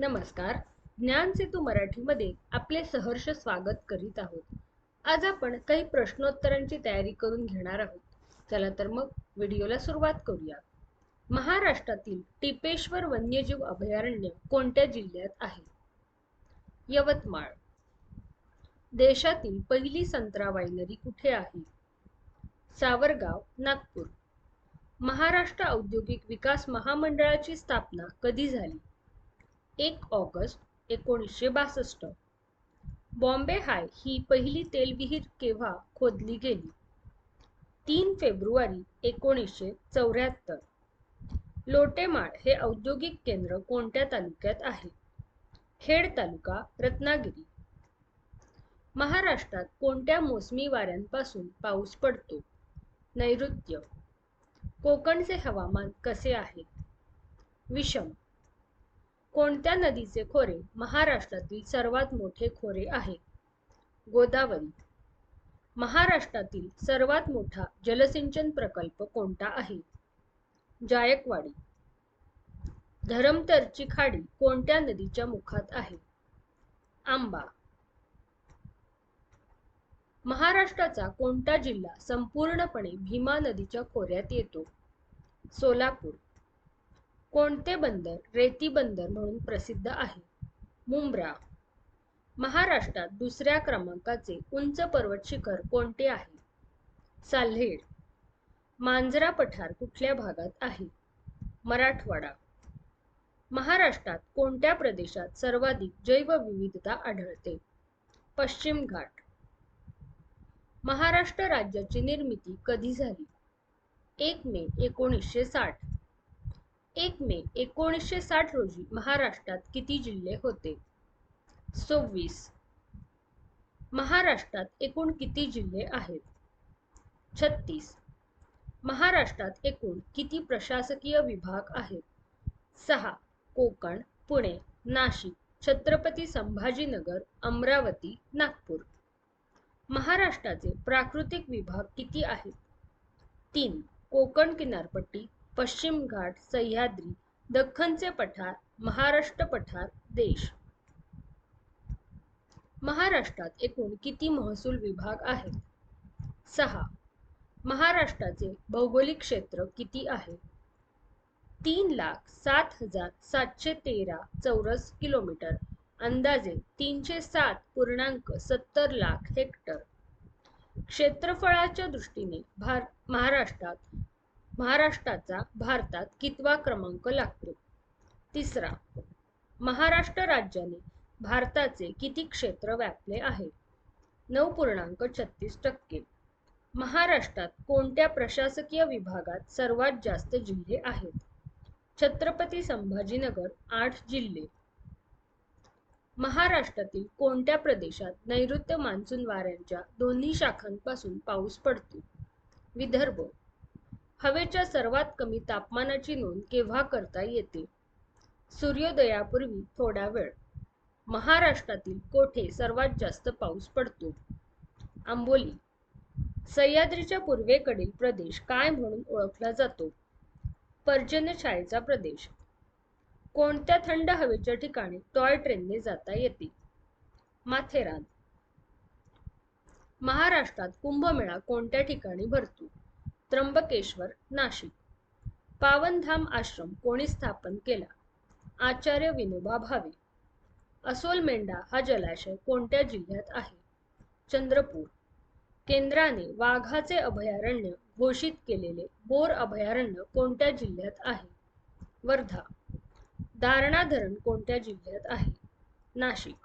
नमस्कार. ज्ञान सेतू मराठीमध्ये आपले सहर्ष स्वागत करीत आहोत. आज आपण काही प्रश्नोत्तरांची तयारी करून घेणार आहोत. चला तर मग व्हिडिओला सुरुवात करूया. महाराष्ट्रातील टिपेश्वर वन्यजीव अभयारण्य कोणत्या जिल्ह्यात आहे? यवतमाळ. देशातील पहिली संत्रा वायनरी कुठे आहे? सावरगाव नागपूर. महाराष्ट्र औद्योगिक विकास महामंडळाची स्थापना कधी झाली? एक ऑगस्ट एकोणीसशे बासष्ट. बॉम्बे हाय ही पहिली तेलविहीर केव्हा खोदली गेली? तीन फेब्रुवारी एकोणीसशे चौऱ्याहत्तर. लोटेमाळ हे औद्योगिक केंद्र कोणत्या तालुक्यात आहे? खेड तालुका रत्नागिरी. महाराष्ट्रात कोणत्या मोसमी वाऱ्यांपासून पाऊस पडतो? नैऋत्य. कोकणचे हवामान कसे आहे? विषम. कोणत्या नदीचे खोरे महाराष्ट्रातील सर्वात मोठे खोरे आहे? गोदावरी. महाराष्ट्रातील सर्वात मोठा जलसिंचन प्रकल्प कोणता आहे? जायकवाडी. धरमतरची खाडी कोणत्या नदीच्या मुखात आहे? आंबा. महाराष्ट्राचा कोणता जिल्हा संपूर्णपणे भीमा नदीच्या खोऱ्यात येतो? सोलापूर. कोणते बंदर रेती बंदर म्हणून प्रसिद्ध आहे? मुंब्रा. महाराष्ट्रात दुसऱ्या क्रमांकाचे उंच पर्वत शिखर कोणते आहे? साल्हेड. मांजरा पठार कुठल्या भागात आहे? मराठवाडा. महाराष्ट्रात कोणत्या प्रदेशात सर्वाधिक जैवविविधता आढळते? पश्चिम घाट. महाराष्ट्र राज्याची निर्मिती कधी झाली? एक मे एकोणीसशे साठ. एक मे एकोणीसशे साठ रोजी महाराष्ट्रात किती जिल्हे होते? सव्वीस. महाराष्ट्रात एकूण किती जिल्हे आहेत? छत्तीस. महाराष्ट्रात एकूण किती प्रशासकीय विभाग आहेत? सहा. कोकण पुणे नाशिक छत्रपती संभाजीनगर अमरावती नागपूर. महाराष्ट्राचे प्राकृतिक विभाग किती आहेत? तीन. कोकण किनारपट्टी पश्चिम घाट सह्याद्री दख्खनचे पठार महाराष्ट्र पठार देश. महाराष्ट्रात एकूण किती महसूल विभाग आहेत? सहा. महाराष्ट्राचे भौगोलिक क्षेत्र किती आहे? तीन लाख सात हजार सातशे तेरा चौरस किलोमीटर. अंदाजे तीनशे सात पूर्णांक सत्तर लाख हेक्टर. क्षेत्रफळाच्या दृष्टीने भार महाराष्ट्रात महाराष्ट्राचा भारतात कितवा क्रमांक लागतो? तिसरा महाराष्ट्र राज्याने भारताचे किती क्षेत्र व्यापले आहे? नऊ पूर्णांक छत्तीस टक्के. महाराष्ट्रात कोणत्या प्रशासकीय विभागात सर्वात जास्त जिल्हे आहेत? छत्रपती संभाजीनगर आठ जिल्हे. महाराष्ट्रातील कोणत्या प्रदेशात नैऋत्य मान्सून वाऱ्यांच्या दोन्ही शाखांपासून पाऊस पडतो? विदर्भ हवेच्या सर्वात कमी तापमानाची नोंद केव्हा करता येते? सूर्योदयापूर्वी थोडा वेळ. महाराष्ट्रातील कोठे सर्वात जास्त पाऊस पडतो? आंबोली. सह्याद्रीच्या पूर्वेकडील प्रदेश काय म्हणून ओळखला जातो? पर्जन्यछायेचा प्रदेश. कोणत्या थंड हवेच्या ठिकाणी टॉय ट्रेनने जाता येते? माथेरान. महाराष्ट्रात कुंभमेळा कोणत्या ठिकाणी भरतो? त्र्यंबकेश्वर नाशिक. पावनधाम आश्रम कोणी स्थापन केला? आचार्य विनोबा भावे. असोल मेंढा हा जलाशय कोणत्या जिल्ह्यात आहे? चंद्रपूर. केंद्राने वाघाचे अभयारण्य घोषित केलेले बोर अभयारण्य कोणत्या जिल्ह्यात आहे? वर्धा. दारणा धरण कोणत्या जिल्ह्यात आहे? नाशिक.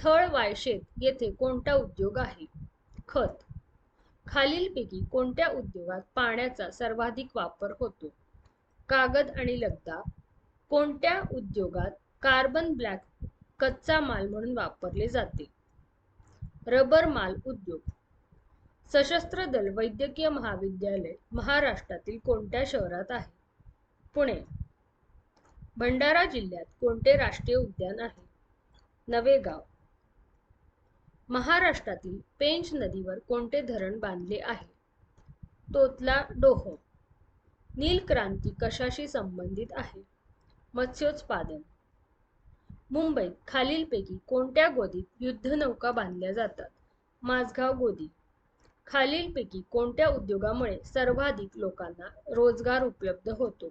थळ वायशेत येथे कोणता उद्योग आहे? खत. खालीलपैकी कोणत्या उद्योगात पाण्याचा सर्वाधिक वापर होतो? कागद आणि लगदा. कोणत्या उद्योगात कार्बन ब्लॅक कच्चा माल म्हणून वापरले जाते? रबर माल उद्योग. सशस्त्र दल वैद्यकीय महाविद्यालय महाराष्ट्रातील कोणत्या शहरात आहे? पुणे. भंडारा जिल्ह्यात कोणते राष्ट्रीय उद्यान आहे? नवेगाव. महाराष्ट्रातील पेंच नदीवर कोणते धरण बांधले आहे? तोतला डोह. नील क्रांती कशाशी संबंधित आहे? मत्स्योत्पादन. मुंबईत खालीलपैकी कोणत्या गोदीत युद्धनौका बांधल्या जातात? माझगाव गोदी. खालीलपैकी कोणत्या उद्योगामुळे सर्वाधिक लोकांना रोजगार उपलब्ध होतो?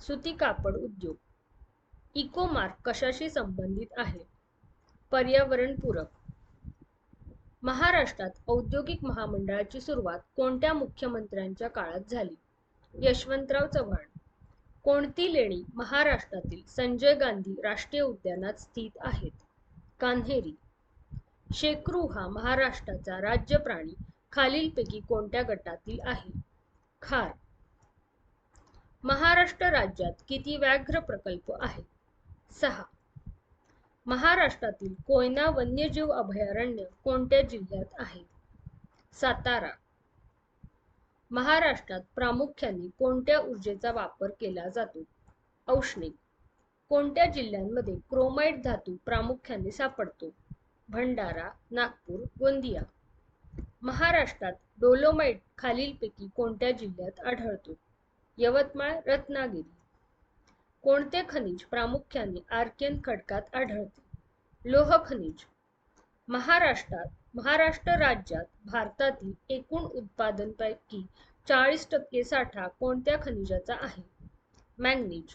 सुती कापड उद्योग. इको मार्क कशाशी संबंधित आहे? पर्यावरणपूरक. महाराष्ट्रात औद्योगिक महामंडळाची सुरुवात कोणत्या मुख्यमंत्र्यांच्या काळात झाली? यशवंतराव चव्हाण. कोणती लेणी महाराष्ट्रातील संजय गांधी राष्ट्रीय उद्यानात स्थित आहेत? कान्हेरी. शेकरू हा महाराष्ट्राचा राज्य प्राणी खालीलपैकी कोणत्या गटातील आहे? खार. महाराष्ट्र राज्यात किती व्याघ्र प्रकल्प आहेत? सहा. महाराष्ट्रातील कोयना वन्यजीव अभयारण्य कोणत्या जिल्ह्यात आहे? सातारा. महाराष्ट्रात प्रामुख्याने कोणत्या ऊर्जेचा वापर केला जातो? औष्णिक. कोणत्या जिल्ह्यांमध्ये क्रोमाइट धातू प्रामुख्याने सापडतो? भंडारा नागपूर गोंदिया. महाराष्ट्रात डोलोमाइट खालीलपैकी कोणत्या जिल्ह्यात आढळतो? यवतमाळ रत्नागिरी. कोणते खनिज प्रामुख्याने आर्कियन खडकात आढळते? लोह खनिज. महाराष्ट्रात महाराष्ट्र राज्यात भारतातील एकूण उत्पादनपैकी चाळीस टक्के साठा कोणत्या खनिजाचा आहे? मॅंगनीज.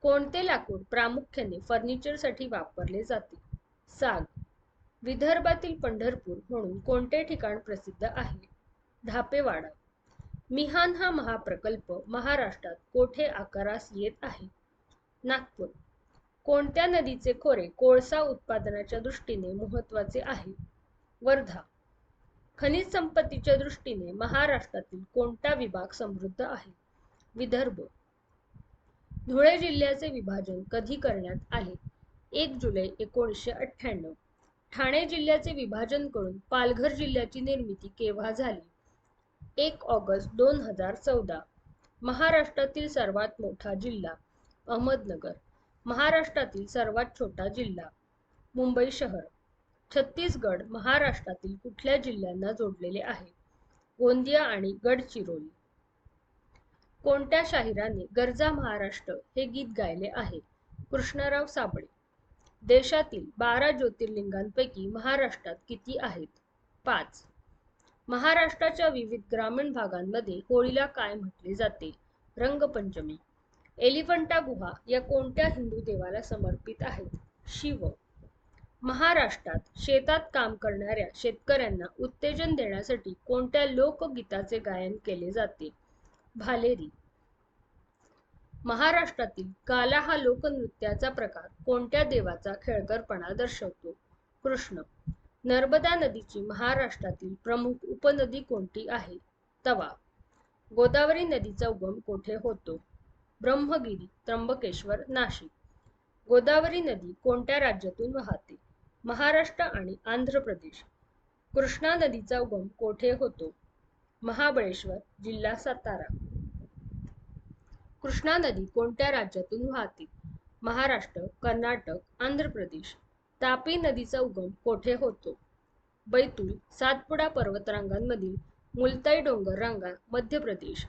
कोणते लाकूड प्रामुख्याने फर्निचरसाठी वापरले जाते? साग. विदर्भातील पंढरपूर म्हणून कोणते ठिकाण प्रसिद्ध आहे? धापेवाडा. मिहान हा महाप्रकल्प महाराष्ट्रात कोठे आकारास येत आहे? नागपूर. कोणत्या नदीचे खोरे कोळसा उत्पादनाच्या दृष्टीने महत्त्वाचे आहे? वर्धा. खनिज संपत्तीच्या दृष्टीने महाराष्ट्रातील कोणता विभाग समृद्ध आहे? विदर्भ. धुळे जिल्ह्याचे विभाजन कधी करण्यात आले? एक जुलै एकोणीसशे अठ्ठ्याण्णव. ठाणे जिल्ह्याचे विभाजन करून पालघर जिल्ह्याची निर्मिती केव्हा झाली? एक ऑगस्ट दोन हजार चौदा. महाराष्ट्रातील सर्वात मोठा जिल्हा अहमदनगर. महाराष्ट्रातील सर्वात छोटा जिल्हा मुंबई शहर. छत्तीसगड महाराष्ट्रातील कुठल्या जिल्ह्यांना जोडलेले आहे? गोंदिया आणि गडचिरोली. कोणत्या शाहिराने गरजा महाराष्ट्र हे गीत गायले आहे? कृष्णराव साबळे. देशातील बारा ज्योतिर्लिंगांपैकी महाराष्ट्रात किती आहेत? पाच. महाराष्ट्राच्या विविध ग्रामीण भागांमध्ये होळीला काय म्हटले जाते? रंगपंचमी. एलिफंटा गुहा या कोणत्या हिंदू देवाला समर्पित आहेत? शिव. महाराष्ट्रात शेतात काम करणाऱ्या शेतकऱ्यांना उत्तेजन देण्यासाठी कोणत्या लोकगीताचे गायन केले जाते? भालेरी. महाराष्ट्रातील काला हा लोकनृत्याचा प्रकार कोणत्या देवाचा खेळकरपणा दर्शवतो? कृष्ण. नर्मदा नदीची महाराष्ट्रातील प्रमुख उपनदी कोणती आहे? तवा. गोदावरी नदीचा उगम कोठे होतो? ब्रह्मगिरी त्र्यंबकेश्वर नाशिक. गोदावरी नदी कोणत्या राज्यातून वाहते? महाराष्ट्र आणि आंध्र प्रदेश. कृष्णा नदीचा उगम कोठे होतो? महाबळेश्वर जिल्हा सातारा. कृष्णा नदी कोणत्या राज्यातून वाहते? महाराष्ट्र कर्नाटक आंध्र प्रदेश. तापी नदीचा उगम कोठे होतो? बैतूल सातपुडा पर्वतरांगांमधील मुलताई डोंगर रांगा मध्य प्रदेश.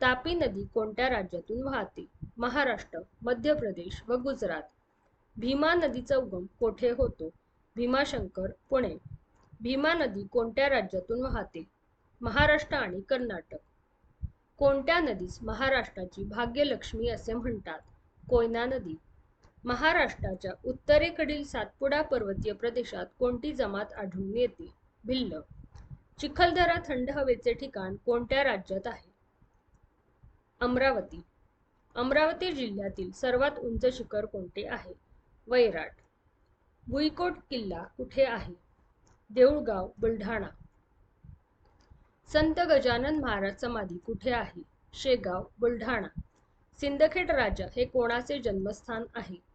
तापी नदी कोणत्या राज्यातून वाहते? महाराष्ट्र मध्य प्रदेश व गुजरात. भीमा नदीचा उगम कोठे होतो? भीमाशंकर पुणे. भीमा नदी कोणत्या राज्यातून वाहते? महाराष्ट्र आणि कर्नाटक. कोणत्या नदीस महाराष्ट्राची भाग्यलक्ष्मी असे म्हणतात? कोयना नदी महाराष्ट्राच्या उत्तरेकडील सातपुडा पर्वतीय प्रदेशात कोणती जमात आढळून येते? भिल्ल. चिखलदरा थंड हवेचे ठिकाण कोणत्या राज्यात आहे? अमरावती. अमरावती जिल्ह्यातील सर्वात उंच शिखर कोणते आहे? वैराट. भुईकोट किल्ला कुठे आहे? देऊळगाव बुलढाणा. संत गजानन महाराज समाधी कुठे आहे? शेगाव बुलढाणा. सिंदखेड राजा हे कोणाचे जन्मस्थान आहे?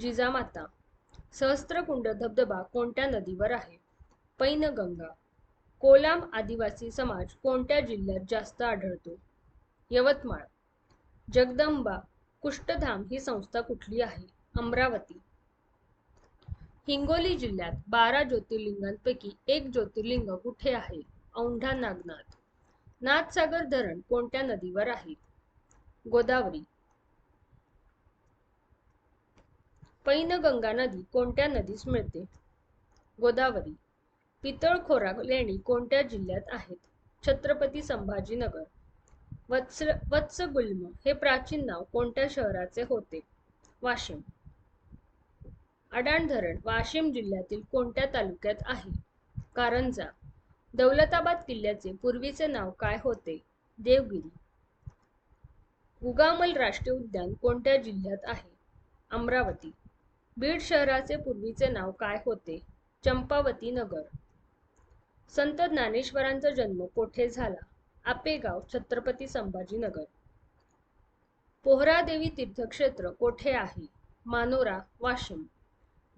जिजामाता. सहस्त्रकुंड धबधबा कोणत्या नदीवर आहे? पैनगंगा. कोलाम आदिवासी समाज कोणत्या जिल्ह्यात जास्त आढळतो? यवतमाळ. जगदंबा. कुष्ठधाम ही संस्था कुठली आहे? अमरावती. हिंगोली जिल्ह्यात बारा ज्योतिर्लिंगांपैकी एक ज्योतिर्लिंग कुठे आहे? औंढा नागनाथ. नाथसागर धरण कोणत्या नदीवर आहे? गोदावरी. पैनगंगा नदी कोणत्या नदीस मिळते? गोदावरी पितळखोरा लेणी कोणत्या जिल्ह्यात आहेत? छत्रपती संभाजीनगर वत्स वत्सगुल्म हे प्राचीन नाव कोणत्या शहराचे होते? वाशिम. अडाण धरण वाशिम जिल्ह्यातील कोणत्या तालुक्यात आहे? कारंजा दौलताबाद किल्ल्याचे पूर्वीचे नाव काय होते? देवगिरी. उगामल राष्ट्रीय उद्यान कोणत्या जिल्ह्यात आहे? अमरावती. बीड शहराचे पूर्वीचे नाव काय होते? चंपावती नगर. संत ज्ञानेश्वरांचा जन्म कोठे झाला? आपेगाव छत्रपती संभाजीनगर. पोहरादेवी तीर्थक्षेत्र कोठे आहे? मानोरा वाशिम.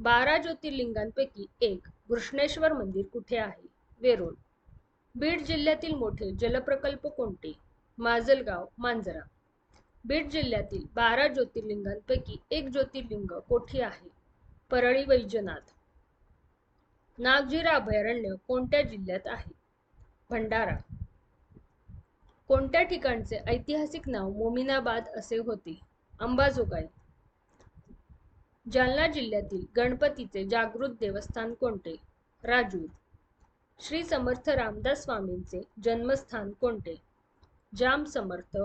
बारा ज्योतिर्लिंगांपैकी एक घृष्णेश्वर मंदिर कुठे आहे? वेरूळ. बीड जिल्ह्यातील मोठे जलप्रकल्प कोणते? माजलगाव मांजरा. बीड जिल्ह्यातील बारा ज्योतिर्लिंगांपैकी एक ज्योतिर्लिंग कोठी आहे. परळी वैजनाथ. नागझिरा अभयारण्य कोणत्या जिल्ह्यात आहे? भंडारा. कोणत्या ठिकाणचे ऐतिहासिक नाव मोमिनाबाद असे होते? अंबाजोगाई. जालना जिल्ह्यातील गणपतीचे जागृत देवस्थान कोणते? राजूर. श्री समर्थ रामदास स्वामींचे जन्मस्थान कोणते? जाम समर्थ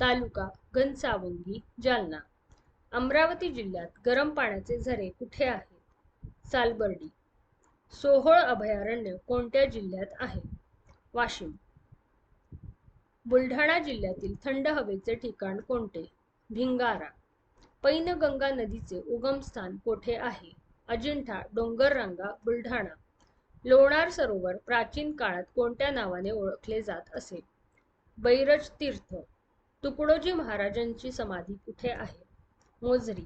तालुका घनसावंगी जालना. अमरावती जिल्ह्यात गरम पाण्याचे झरे कुठे आहेत? सालबर्डी. सोहोळ अभयारण्य कोणत्या जिल्ह्यात आहे? वाशिम. बुलढाणा जिल्ह्यातील थंड हवेचे ठिकाण कोणते? भिंगारा. पैनगंगा नदीचे उगमस्थान कोठे आहे? अजिंठा डोंगररांगा बुलढाणा. लोणार सरोवर प्राचीन काळात कोणत्या नावाने ओळखले जात असे? बैरज तीर्थ. तुकडोजी महाराजांची समाधी कुठे आहे? मोजरी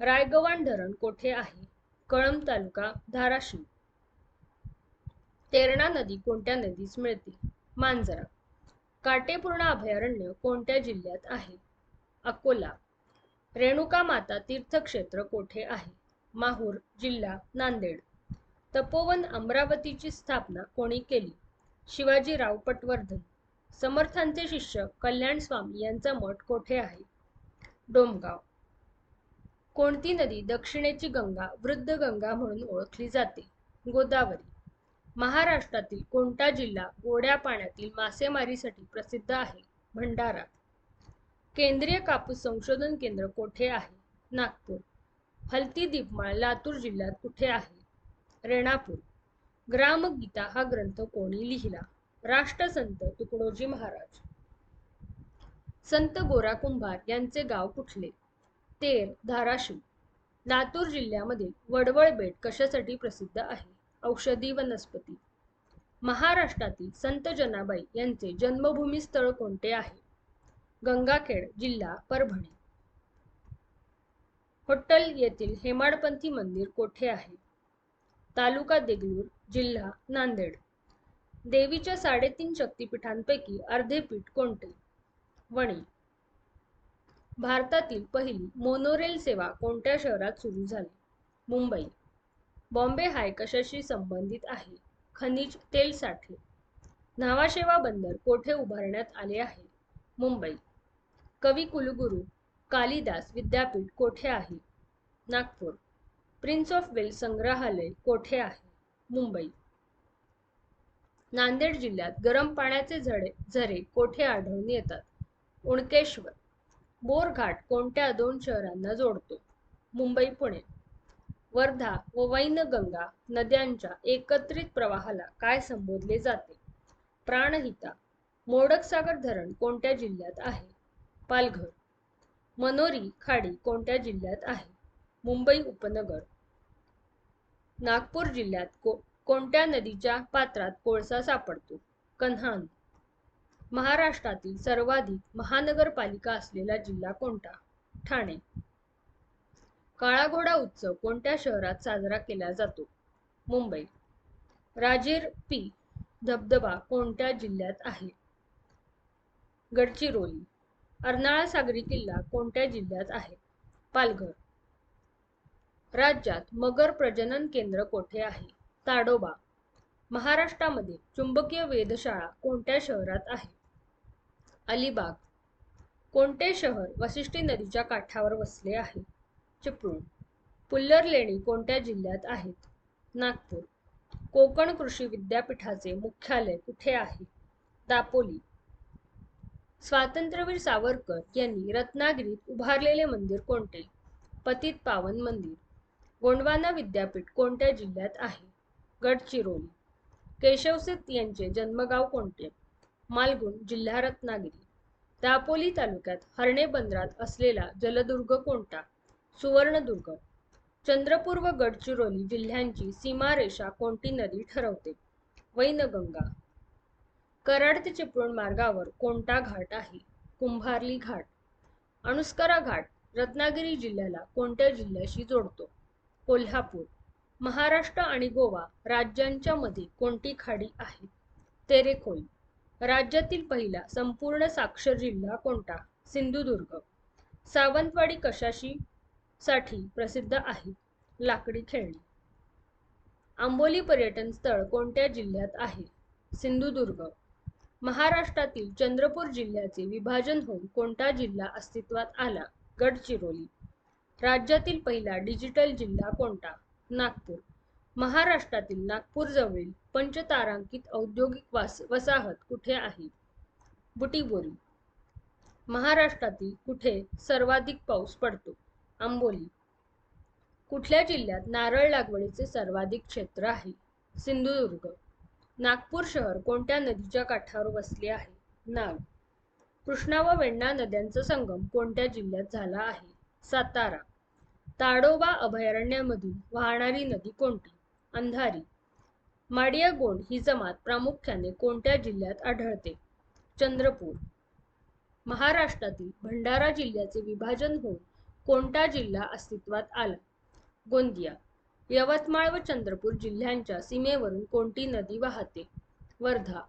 रायगवाण धरण कोठे आहे? कळंब तालुका धाराशिव. तेरणा नदी कोणत्या नदीस मिळते? मांजरा. काटेपूर्णा अभयारण्य कोणत्या जिल्ह्यात आहे? अकोला. रेणुका माता तीर्थक्षेत्र कोठे आहे? माहूर जिल्हा नांदेड. तपोवन अमरावतीची स्थापना कोणी केली? शिवाजीराव पटवर्धन. समर्थांचे शिष्य कल्याण स्वामी यांचा मठ कोठे आहे? डोमगाव. कोणती नदी दक्षिणेची गंगा वृद्ध गंगा म्हणून ओळखली जाते? गोदावरी. महाराष्ट्रातील कोणता जिल्हा गोड्या पाण्यातील मासेमारीसाठी प्रसिद्ध आहे? भंडारा. केंद्रीय कापूस संशोधन केंद्र कोठे आहे? नागपूर. हलती दीपमाळ लातूर जिल्ह्यात कुठे आहे? रेणापूर. ग्रामगीता हा ग्रंथ कोणी लिहिला? राष्ट्रसंत तुकडोजी महाराज. संत गोरा कुंभार यांचे गाव कुठले? तेर धाराशिव. लातूर जिल्ह्यामधील वडवळ बेट कशासाठी प्रसिद्ध आहे? औषधी वनस्पती. महाराष्ट्रातील संत जनाबाई यांचे जन्मभूमी स्थळ कोणते आहे? गंगाखेड जिल्हा परभणी. होट्टल येथील हेमाडपंथी मंदिर कोठे आहे? तालुका देगलूर जिल्हा नांदेड. देवीच्या साडेतीन शक्तिपीठांपैकी अर्धे पीठ कोणते? वणी. भारतातील पहिली मोनोरेल सेवा कोणत्या शहरात सुरू झाली? मुंबई. बॉम्बे हाय कशाशी संबंधित आहे? खनिज तेल साठे. न्हावाशेवा बंदर कोठे उभारण्यात आले आहे? मुंबई. कवी कुलगुरू कालिदास विद्यापीठ कोठे आहे? नागपूर. प्रिन्स ऑफ वेल्स संग्रहालय कोठे आहे? मुंबई. नांदेड जिल्ह्यात गरम पाण्याचे झडे झरे कोठे आढळून येतात? उणकेश्वर बोरघाट कोणत्या दोन शहरांना जोडतो? मुंबई पुणे. वर्धा व वैनगंगा नद्यांच्या एकत्रित प्रवाहाला काय संबोधले जाते? प्राणहिता मोडकसागर धरण कोणत्या जिल्ह्यात आहे? पालघर. मनोरी खाडी कोणत्या जिल्ह्यात आहे? मुंबई उपनगर. नागपूर जिल्ह्यात को कोणत्या नदीच्या पात्रात कोळसा सापडतो? कन्हान. महाराष्ट्रातील सर्वाधिक महानगरपालिका असलेला जिल्हा कोणता? ठाणे. काळा घोडा उत्सव कोणत्या शहरात साजरा केला जातो? मुंबई. राजीर पी. धबधबा कोणत्या जिल्ह्यात आहे? गडचिरोली. अर्नाळा सागरी किल्ला कोणत्या जिल्ह्यात आहे? पालघर. राज्यात मगर प्रजनन केंद्र कोठे आहे? ताडोबा महाराष्ट्रामध्ये चुंबकीय वेधशाळा कोणत्या शहरात आहे? अलिबाग कोणते शहर वशिष्ठी नदीच्या काठावर वसले आहे? चिपळूण पुल्लर लेणी कोणत्या जिल्ह्यात आहेत? नागपूर कोकण कृषी विद्यापीठाचे मुख्यालय कुठे आहे? दापोली स्वातंत्र्यवीर सावरकर यांनी रत्नागिरीत उभारलेले मंदिर कोणते? पतित पावन मंदिर गोंडवाना विद्यापीठ कोणत्या जिल्ह्यात आहे? गडचिरोली. केशवसेत यांचे जन्मगाव कोणते? मालगुण जिल्हा रत्नागिरी. दापोली तालुक्यात हर्णे बंदरात असलेला जलदुर्ग कोणता? सुवर्णदुर्ग. चंद्रपूर व गडचिरोली जिल्ह्यांची सीमारेषा कोणती नदी ठरवते? वैनगंगा. कराड ते चिपळूण मार्गावर कोणता घाट आहे? कुंभारली घाट. अणुस्करा घाट रत्नागिरी जिल्ह्याला कोणत्या जिल्ह्याशी जोडतो? कोल्हापूर. महाराष्ट्र आणि गोवा राज्यांच्या मध्ये कोणती खाडी आहे? तेरेखोल. राज्यातील पहिला संपूर्ण साक्षर जिल्हा कोणता? सिंधुदुर्ग. सावंतवाडी कशाशी साठी प्रसिद्ध आहे? लाकडी खेळणी. आंबोली पर्यटन स्थळ कोणत्या जिल्ह्यात आहे? सिंधुदुर्ग. महाराष्ट्रातील चंद्रपूर जिल्ह्याचे विभाजन होऊन कोणता जिल्हा अस्तित्वात आला? गडचिरोली. राज्यातील पहिला डिजिटल जिल्हा कोणता? नागपूर. महाराष्ट्रातील नागपूर जवळील पंचतारांकित औद्योगिक वास वसाहत कुठे आहे? बुटीबोरी. महाराष्ट्रातील कुठे सर्वाधिक पाऊस पडतो? आंबोली. कुठल्या जिल्ह्यात नारळ लागवडीचे सर्वाधिक क्षेत्र आहे? सिंधुदुर्ग. नागपूर शहर कोणत्या नदीच्या काठावर वसले आहे? नाग कृष्णा व वेण्णा नद्यांचा संगम कोणत्या जिल्ह्यात झाला आहे? सातारा. ताडोबा अभयारण्यामधून वाहणारी नदी कोणती? अंधारी. माडिया गोंड ही जमात प्रामुख्याने कोणत्या जिल्ह्यात आढळते? चंद्रपूर. महाराष्ट्रातील भंडारा जिल्ह्याचे विभाजन होऊन कोणता जिल्हा अस्तित्वात आला? गोंदिया. यवतमाळ व चंद्रपूर जिल्ह्यांच्या सीमेवरून कोणती नदी वाहते? वर्धा.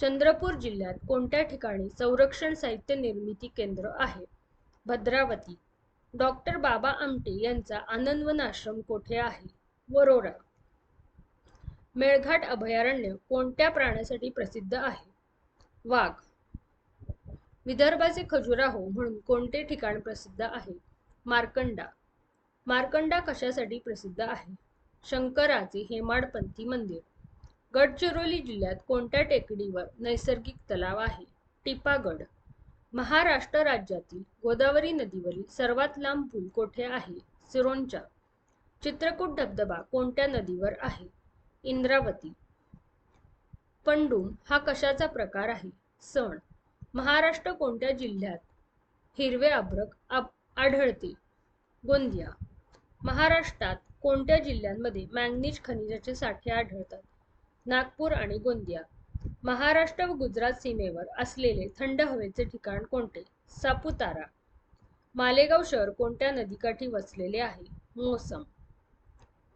चंद्रपूर जिल्ह्यात कोणत्या ठिकाणी संरक्षण साहित्य निर्मिती केंद्र आहे? भद्रावती. डॉक्टर बाबा आमटे यांचा आनंदवन आश्रम कोठे आहे? वरोरा. मेळघाट अभयारण्य कोणत्या प्राण्यासाठी प्रसिद्ध आहे? वाघ. विदर्भाचे खजुराहो म्हणून कोणते ठिकाण प्रसिद्ध आहे? मार्कंडा. मार्कंडा कशासाठी प्रसिद्ध आहे? शंकराचे हेमाडपंथी मंदिर. गडचिरोली जिल्ह्यात कोणत्या टेकडीवर नैसर्गिक तलाव आहे? टिपागड. महाराष्ट्र राज्यातील गोदावरी नदीवरील सर्वात लांब पूल कोठे आहे? सिरोंचा. चित्रकूट धबधबा कोणत्या नदीवर आहे? इंद्रावती. पंडूम हा कशाचा प्रकार आहे? सण. महाराष्ट्र कोणत्या जिल्ह्यात? हिरवे अभ्रक आढळते. गोंदिया. महाराष्ट्रात कोणत्या जिल्ह्यांमध्ये मॅंगनीज खनिजाचे साठे आढळतात? नागपूर आणि गोंदिया. महाराष्ट्र व गुजरात सीमेवर असलेले थंड हवेचे ठिकाण कोणते? सापुतारा. मालेगाव शहर कोणत्या नदीकाठी वसलेले आहे? मोसम.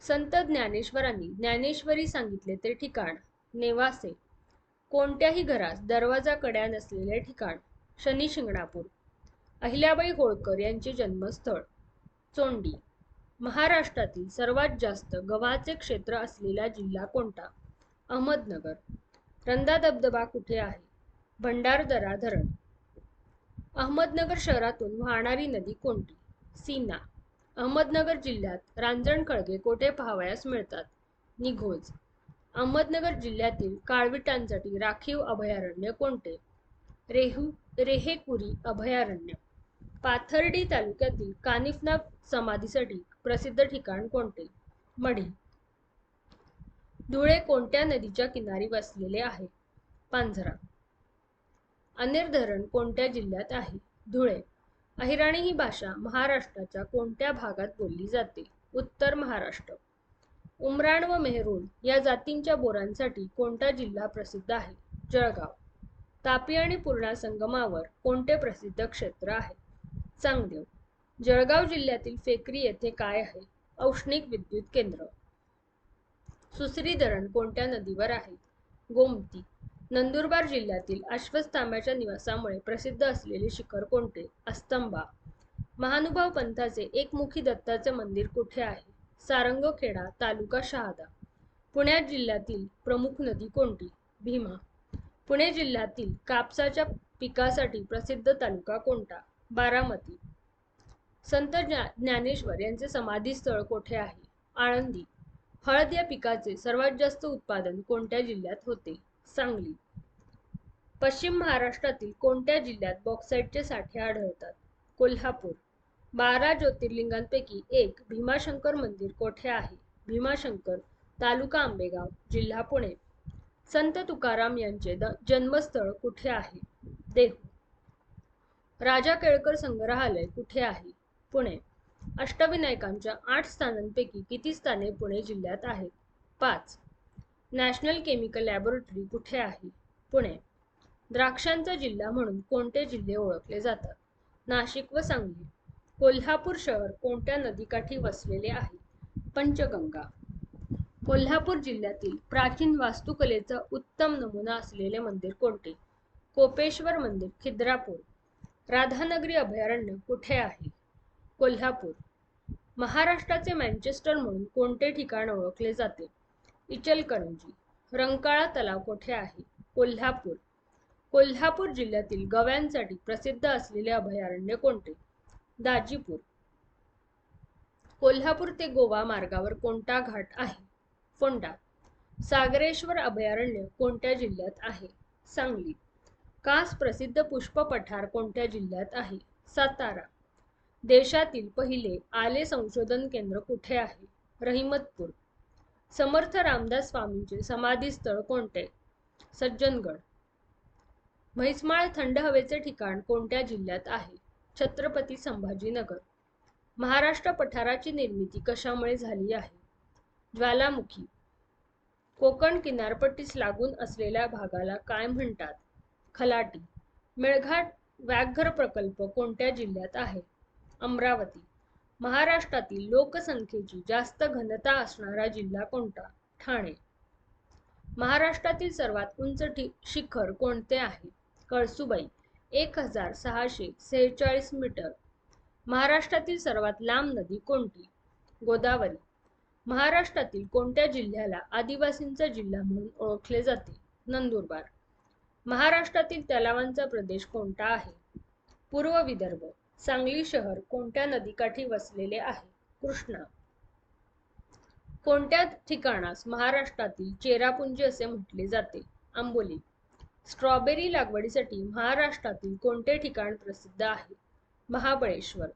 संत ज्ञानेश्वरांनी ज्ञानेश्वरी सांगितले ते ठिकाण नेवासे. कोणत्याही घरास दरवाजा कड्या नसलेले ठिकाण शनी शिंगणापूर अहिल्याबाई होळकर यांचे जन्मस्थळ चोंडी. महाराष्ट्रातील सर्वात जास्त गव्हाचे क्षेत्र असलेला जिल्हा कोणता? अहमदनगर. रंधा धबधबा कुठे आहे? भंडारदरा धरण. अहमदनगर शहरातून वाहणारी नदी कोणती? सीना. अहमदनगर जिल्ह्यात रांजण खळगे कोठे पाहावयास मिळतात? निघोज. अहमदनगर जिल्ह्यातील काळविटांसाठी राखीव अभयारण्य कोणते? रेहू रेहेकुरी अभयारण्य. पाथर्डी तालुक्यातील कानिफना समाधीसाठी प्रसिद्ध ठिकाण कोणते? मढी. धुळे कोणत्या नदीच्या किनारी वसलेले आहे? पांझरा. अनेर धरण कोणत्या जिल्ह्यात आहे? धुळे. अहिराणी ही भाषा महाराष्ट्राच्या कोणत्या भागात बोलली जाते? उत्तर महाराष्ट्र. उमराण व मेहरूण या जातींच्या बोरांसाठी कोणता जिल्हा प्रसिद्ध आहे? जळगाव. तापी आणि पूर्णा संगमावर कोणते प्रसिद्ध क्षेत्र आहे? चांगदेव. जळगाव जिल्ह्यातील फेकरी येथे काय आहे? औष्णिक विद्युत केंद्र. सुसरी धरण कोणत्या नदीवर आहे? गोमती नंदुरबार जिल्ह्यातील अश्वस्थांब्याच्या निवासामुळे प्रसिद्ध असलेले शिखर कोणते? अस्तंबा. महानुभाव पंथाचे एकमुखी दत्ताचे मंदिर कुठे आहे? सारंगखेडा तालुका शहादा. पुण्यात जिल्ह्यातील प्रमुख नदी कोणती? भीमा. पुणे जिल्ह्यातील कापसाच्या पिकासाठी प्रसिद्ध तालुका कोणता? बारामती. संत ज्ञानेश्वर यांचे समाधीस्थळ कोठे आहे? आळंदी. हळद या पिकाचे सर्वात जास्त उत्पादन कोणत्या जिल्ह्यात होते? सांगली. पश्चिम महाराष्ट्रातील कोणत्या जिल्ह्यात बॉक्साईटचे साठे आढळतात? कोल्हापूर. बारा ज्योतिर्लिंगांपैकी एक भीमाशंकर मंदिर कोठे आहे? भीमाशंकर तालुका आंबेगाव जिल्हा पुणे. संत तुकाराम यांचे द जन्मस्थळ कुठे आहे? देहू. राजा केळकर संग्रहालय कुठे आहे? पुणे. अष्टविनायकांच्या आठ स्थानांपैकी किती स्थाने पुणे जिल्ह्यात आहेत? पाच. नॅशनल केमिकल लॅबोरेटरी कुठे आहे? पुणे. द्राक्षांचा जिल्हा म्हणून कोणते जिल्हे ओळखले जातात? नाशिक व सांगली. कोल्हापूर शहर कोणत्या नदीकाठी वसलेले आहे? पंचगंगा. कोल्हापूर जिल्ह्यातील प्राचीन वास्तुकलेचा उत्तम नमुना असलेले मंदिर कोणते? कोपेश्वर मंदिर खिद्रापूर. राधानगरी अभयारण्य कुठे आहे? कोल्हापूर. महाराष्ट्राचे मँचेस्टर म्हणून कोणते ठिकाण ओळखले जाते? इचलकरंजी रंकाळा तलाव कोठे आहे? कोल्हापूर. कोल्हापूर जिल्ह्यातील गव्यांसाठी प्रसिद्ध असलेले अभयारण्य कोणते? दाजीपूर. कोल्हापूर ते गोवा मार्गावर कोणता घाट आहे? फोंडा. सागरेश्वर अभयारण्य कोणत्या जिल्ह्यात आहे? सांगली. कास प्रसिद्ध पुष्प पठार कोणत्या जिल्ह्यात आहे? सातारा. देशातील पहिले आले संशोधन केंद्र कुठे आहे? रहिमतपूर. समर्थ रामदास स्वामींचे समाधी स्थळ कोणते? सज्जनगड. म्हैसमाळ थंड हवेचे ठिकाण कोणत्या जिल्ह्यात आहे? छत्रपती संभाजीनगर. महाराष्ट्र पठाराची निर्मिती कशामुळे झाली आहे? ज्वालामुखी. कोकण किनारपट्टीस लागून असलेल्या भागाला काय म्हणतात? खलाटी. मेळघाट व्याघ्र प्रकल्प कोणत्या जिल्ह्यात आहे? अमरावती. महाराष्ट्रातील लोकसंख्येची जास्त घनता असणारा जिल्हा कोणता? ठाणे. महाराष्ट्रातील सर्वात उंच शिखर कोणते आहे? कळसुबाई एक हजार सहाशे सेहेचाळीस मीटर. महाराष्ट्रातील सर्वात लांब नदी कोणती? गोदावरी. महाराष्ट्रातील कोणत्या जिल्ह्याला आदिवासींचा जिल्हा म्हणून ओळखले जाते? नंदुरबार. महाराष्ट्रातील तलावांचा प्रदेश कोणता आहे? पूर्व विदर्भ. सांगली शहर कोणत्या नदीकाठी वसलेले आहे? कृष्णा. कोणत्या ठिकाणास महाराष्ट्रातील चेरापुंजी असे म्हटले जाते? आंबोली. स्ट्रॉबेरी लागवडीसाठी महाराष्ट्रातील कोणते ठिकाण प्रसिद्ध आहे? महाबळेश्वर.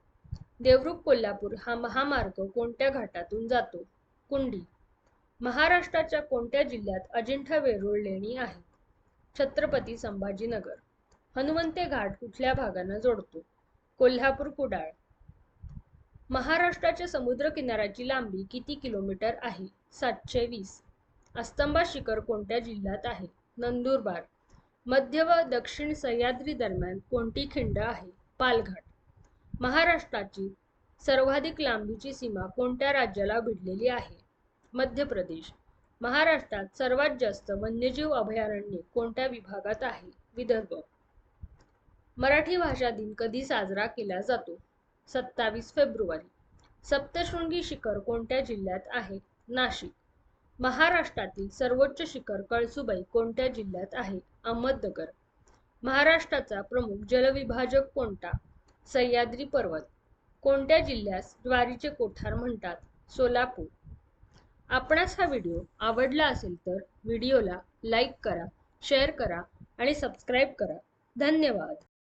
देवरुख कोल्हापूर हा महामार्ग कोणत्या घाटातून जातो? कुंडी. महाराष्ट्राच्या कोणत्या जिल्ह्यात अजिंठा वेरूळ लेणी आहे? छत्रपती संभाजीनगर. हनुमंते घाट कुठल्या भागांना जोडतो? कोल्हापूर कुडाळ. महाराष्ट्राच्या समुद्र किनाऱ्याची लांबी किती किलोमीटर आहे? सातशे वीस. अस्तंबा शिखर कोणत्या जिल्ह्यात आहे? नंदुरबार. मध्य व दक्षिण सह्याद्री दरम्यान कोणती खिंड आहे? पालघाट महाराष्ट्राची सर्वाधिक लांबीची सीमा कोणत्या राज्याला भिडलेली आहे? मध्य प्रदेश. महाराष्ट्रात सर्वात जास्त वन्यजीव अभयारण्ये कोणत्या विभागात आहे? विदर्भ. मराठी भाषा दिन कधी साजरा केला जातो? सत्तावीस फेब्रुवारी. सप्तशृंगी शिखर कोणत्या जिल्ह्यात आहे? नाशिक. महाराष्ट्रातील सर्वोच्च शिखर कळसुबाई कोणत्या जिल्ह्यात आहे? अहमदनगर. महाराष्ट्राचा प्रमुख जलविभाजक कोणता? सह्याद्री पर्वत. कोणत्या जिल्ह्यास ज्वारीचे कोठार म्हणतात? सोलापूर. आपणास हा व्हिडिओ आवडला असेल तर व्हिडिओला लाईक करा शेअर करा आणि सबस्क्राईब करा. धन्यवाद.